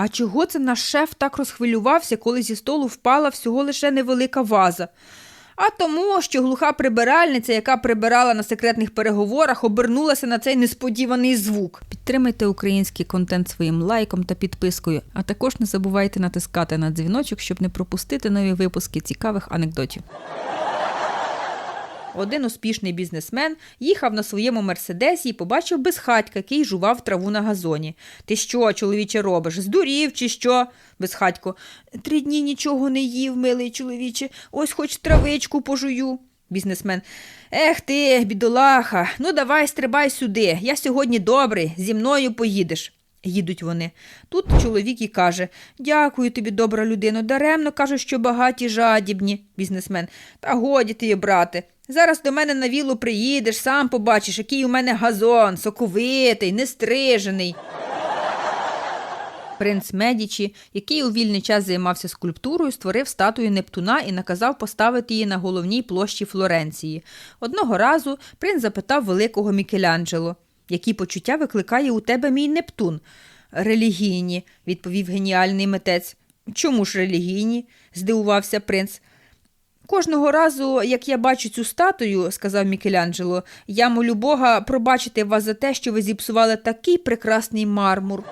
А чого це наш шеф так розхвилювався, коли зі столу впала всього лише невелика ваза? А тому, що глуха прибиральниця, яка прибирала на секретних переговорах, обернулася на цей несподіваний звук. Підтримайте український контент своїм лайком та підпискою, а також не забувайте натискати на дзвіночок, щоб не пропустити нові випуски цікавих анекдотів. Один успішний бізнесмен їхав на своєму мерседесі і побачив безхатька, який жував траву на газоні. Ти що, чоловіче, робиш? Здурів чи що? Безхатько. Три дні нічого не їв, милий чоловіче, ось хоч травичку пожую. Бізнесмен. Ех ти, бідолаха, ну давай стрибай сюди. Я сьогодні добрий, зі мною поїдеш. Їдуть вони. Тут чоловік і каже Дякую тобі, добра людино. Даремно кажуть, що багаті жадібні. Бізнесмен. Та годі тобі, брате. Зараз до мене на віллу приїдеш, сам побачиш, який у мене газон, соковитий, нестрижений. Принц Медічі, який у вільний час займався скульптурою, створив статую Нептуна і наказав поставити її на головній площі Флоренції. Одного разу принц запитав великого Мікеланджело, які почуття викликає у тебе мій Нептун. Релігійні, відповів геніальний митець. Чому ж релігійні? здивувався принц. Кожного разу, як я бачу цю статую, сказав Мікеланджело, я молю Бога пробачити вас за те, що ви зіпсували такий прекрасний мармур.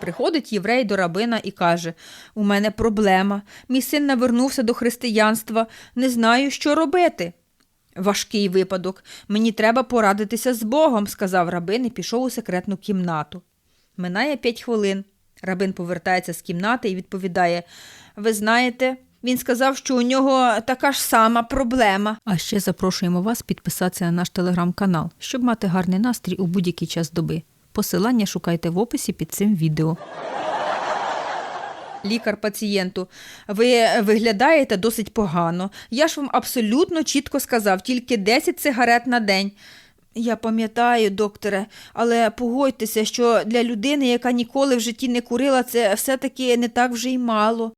Приходить єврей до рабина і каже: У мене проблема. Мій син навернувся до християнства, не знаю, що робити. Важкий випадок. Мені треба порадитися з Богом, сказав рабин і пішов у секретну кімнату. Минає п'ять хвилин. Рабин повертається з кімнати і відповідає: Ви знаєте, він сказав, що у нього така ж сама проблема. А ще запрошуємо вас підписатися на наш телеграм-канал, щоб мати гарний настрій у будь-який час доби. Посилання шукайте в описі під цим відео. Лікар пацієнту, ви виглядаєте досить погано. Я ж вам абсолютно чітко сказав, тільки 10 сигарет на день. Я пам'ятаю, докторе, але погодьтеся, що для людини, яка ніколи в житті не курила, це все-таки не так вже й мало.